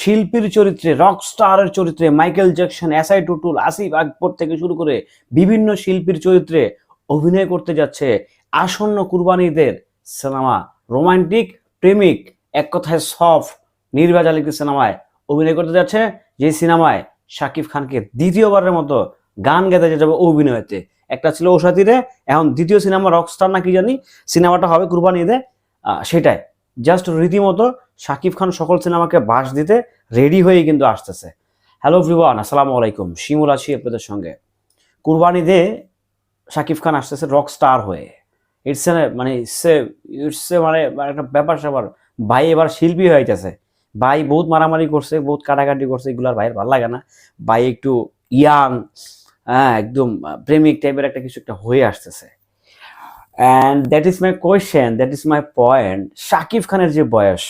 শিল্পীর চরিত্রে রক স্টারের চরিত্রে Michael Jackson S I Tutul Asif Akbar থেকে শুরু করে বিভিন্ন শিল্পীর চরিত্রে অভিনয় করতে যাচ্ছে আসন্ন কুরবানিদের সিনেমা। রোমান্টিক, প্রেমিক, এক কথায় সফট নির্বাচাল একটি সিনেমায় অভিনয় করতে যাচ্ছে। যে সিনেমায় শাকিব খানকে দ্বিতীয়বারের মতো গান গাইতে যাবে অভিনয়তে। একটা ছিল ওষাতিরে এখন দ্বিতীয় সিনেমা রকস্টার না কি জানি, সিনেমাটা হবে কুরবানি ঈদে সেটাই। জাস্ট রীতিমতো শাকিব খান সকল সিনেমাকে বাস দিতে রেডি হয়ে কিন্তু আসতেছে। হ্যালো ভিওয়ান আসসালামু আলাইকুম। শিমুল আছি আপনাদের সঙ্গে। কুরবানি দে শাকিব খান আসতেছে রক স্টার হয়ে। ইটস এ মানে ইটস এ ইটস মানে মানে একটা ব্যাপার স্যাপার। ভাই এবার শিল্পী হয়ে যাইতেছে। ভাই বহুত মারামারি করছে, বহুত কাটাকাটি করছে, এগুলার ভাইয়ের ভালো লাগে না। ভাই একটু ইয়াং হ্যাঁ একদম প্রেমিক টাইপের একটা কিছু একটা হয়ে আসতেছে। And that is my question that is my point Shakib খানের যে বয়স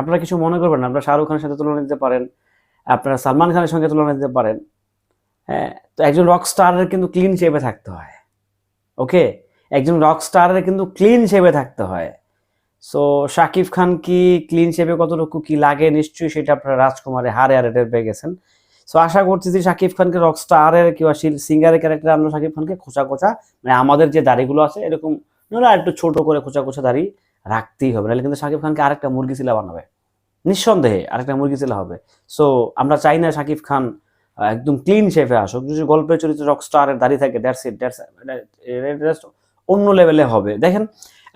আপনারা কিছু মনে করবেন না, আপনারা শাহরুখ খানের সাথে তুলনা দিতে পারেন, আপনারা সালমান খানের সঙ্গে তুলনা দিতে পারেন। হ্যাঁ তো একজন রক স্টারের কিন্তু ক্লিন শেপে থাকতে হয় ওকে একজন রক স্টারের কিন্তু ক্লিন শেপে থাকতে হয়। সো শাকিব খান কি ক্লিন শেপে কতটুকু কি লাগে নিশ্চয়ই সেটা আপনারা রাজকুমারে হারে হারে টের পেয়ে গেছেন। সো আশা করছি যে শাকিব খানকে রক স্টারের কিংবা সিঙ্গারের ক্যারেক্টার আমরা শাকিব খানকে, খোঁচা খোঁচা মানে আমাদের যে দাড়িগুলো আছে, এরকম না, একটু ছোট করে খোঁচা খোঁচা দাড়ি রাখতেই হবে। নাহলে কিন্তু শাকিব খানকে আরেকটা মুরগি চিলা বানাবে। নিঃসন্দেহে আরেকটা মুরগি চিলা হবে। সো আমরা চাই না শাকিব খান একদম ক্লিন শেফে আসুক। যদি গল্পের চরিত্রে রক স্টারের দাড়ি থাকে দ্যাটস ইট দ্যাটস অন্য লেভেলে হবে। দেখেন,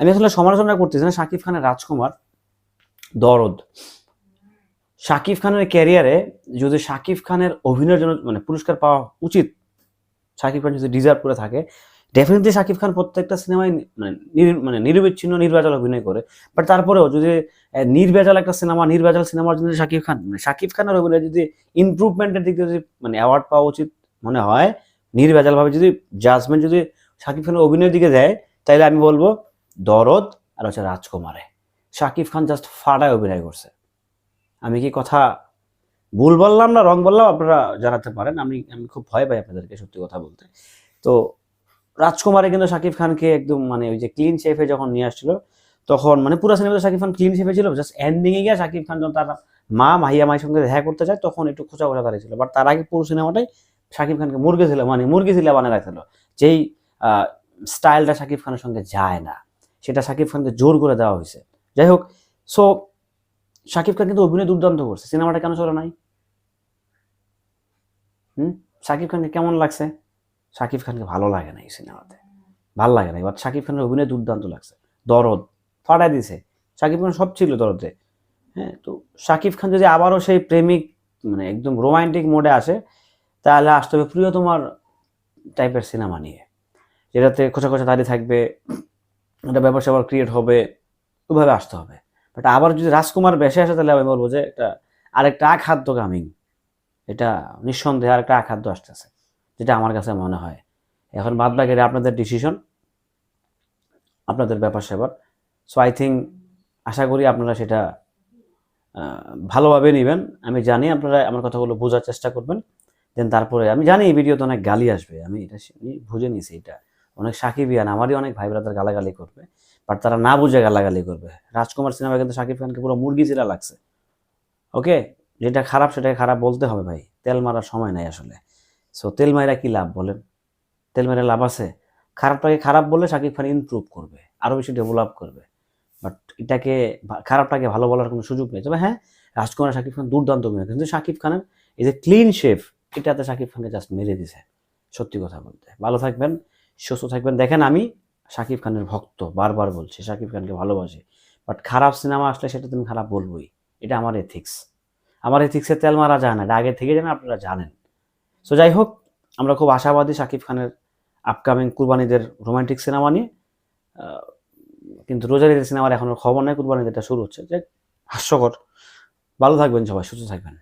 আমি আসলে সমালোচনা করতেছি না শাকিব খানের রাজকুমার দরদ। শাকিব খানের ক্যারিয়ারে যদি শাকিব খানের অভিনয়ের জন্য মানে পুরস্কার পাওয়া উচিত শাকিব খান যদি ডিজার্ভ করে থাকে ডেফিনেটলি শাকিব খান প্রত্যেকটা সিনেমায় মানে মানে নির্বিচ্ছিন্ন নির্বাচল অভিনয় করে। বাট তারপরেও যদি নির্ভেজাল একটা সিনেমা নির্ভেজাল সিনেমার জন্য শাকিব খান মানে শাকিব খানের অভিনয় যদি ইমপ্রুভমেন্টের দিক দিয়ে যদি মানে অ্যাওয়ার্ড পাওয়া উচিত মনে হয়, নির্ভেজালভাবে যদি জাজমেন্ট যদি শাকিব খানের অভিনয়ের দিকে দেয় তাহলে আমি বলব দরদ আর হচ্ছে রাজকুমারে। শাকিব খান জাস্ট ফাটায় অভিনয় করছে। আমি কি কথা ভুল বললাম না রং বললাম? আপনারা জানাতে পারেন। আমি আমি খুব ভয় পাই আপনাদেরকে সত্যি কথা বলতে। তো রাজকুমারে কিন্তু শাকিব খানকে একদম মানে ওই যে ক্লিন শেফে যখন নিয়ে আসছিল, তখন মানে পুরো সিনেমাতে শাকিব খান ক্লিন শেফে ছিল জাস্ট এন্ডিংয়ে গিয়ে শাকিব খান যখন তার মা মাহিয়া মায়ের সঙ্গে দেখা করতে যায়, তখন একটু খোঁচা খোঁচা দাঁড়িয়েছিল বাট তার আগে পুরো সিনেমাটাই শাকিব খানকে মুরগি ছিল মানে মুরগি ছিল বানিয়ে রাখছিল, যেই স্টাইলটা শাকিব খানের সঙ্গে যায় না, সেটা শাকিব খানকে জোর করে দেওয়া হয়েছে। যাই হোক সো শাকিব খান কিন্তু অভিনয় দুর্দান্ত করছে সিনেমাটা কেন চলে নাই? হুম? শাকিব খানকে কেমন লাগছে? শাকিব খানকে ভালো লাগে না এই সিনেমাতে। ভালো লাগে না, এবার শাকিব খানের অভিনয় দুর্দান্ত লাগছে। দরদ ফাটাই দিছে। শাকিব খান সব ছিল দরদে। হ্যাঁ তো শাকিব খান যদি আবারও সেই প্রেমিক মানে একদম রোমান্টিক মোডে আসে, তাহলে আসতে হবে প্রিয় তোমার টাইপের সিনেমা নিয়ে। যেটাতে খোঁচা খোঁচা দাঁড়িয়ে থাকবে, একটা ব্যাপার স্যাপার ক্রিয়েট হবে ওইভাবে আসতে হবে। বাট আবার যদি রাজকুমার বেশে আসে, তাহলে আমি বলব যে এটা আরেকটা আখাদ্য কামিং এটা নিঃসন্দেহে আরেকটা আখাদ্য আসতেছে। যেটা আমার কাছে মনে হয়। এখন বাদ বাকি আপনাদের ডিসিশন আপনাদের ব্যাপার স্যাপার। সো আই থিঙ্ক আশা করি আপনারা সেটা ভালোভাবে নেবেন। আমি জানি আপনারা আমার কথাগুলো বোঝার চেষ্টা করবেন। দেন তারপরে আমি জানি এই ভিডিওতে অনেক গালি আসবে। আমি এটা বুঝে নিয়েছি এটা। অনেক সাকিবিয়ান আমারই অনেক ভাই ব্রাদার গালাগালি করবে। বাট তারা না বুঝে গালাগালি করবে। রাজকুমার সিনেমা কিন্তু শাকিব খানকে পুরো মুরগি চিরা লাগছে। ওকে যেটা খারাপ সেটাকে খারাপ বলতে হবে ভাই। তেল মারার সময় নাই আসলে। সো তেল মাইরা কি লাভ বলেন? তেল মেরে লাভ আছে? খারাপটাকে খারাপ বলে শাকিব খান ইমপ্রুভ করবে আরও বেশি ডেভেলপ করবে। বাট এটাকে খারাপটাকে ভালো বলার কোনো সুযোগ নেই। তবে হ্যাঁ রাজকুমার শাকিব খান দুর্দান্ত অভিনয় কিন্তু শাকিব খানের এই যে ক্লিন শেফ এটাতে শাকিব খানকে জাস্ট মেরে দিছে। সত্যি কথা বলতে। ভালো থাকবেন, সুস্থ থাকবেন। দেখেন আমি শাকিব খানের ভক্ত, বারবার বলছি শাকিব খানকে ভালোবাসি। বাট খারাপ সিনেমা আসলে সেটা তুমি খারাপ বলবোই। এটা আমার এথিক্স আমার এথিক্সে তেল মারা যায় না। এটা আগে থেকে জানেন, আপনারা জানেন। সো যাই হোক আমরা খুব আশাবাদী শাকিব খানের আপকামিং কুরবানিদের রোমান্টিক সিনেমা নিয়ে। কিন্তু রোজার ঈদের সিনেমার এখনও খবর নেই কুরবানিদেরটা শুরু হচ্ছে। যে হাস্যকর। ভালো থাকবেন সবাই, সুস্থ থাকবেন।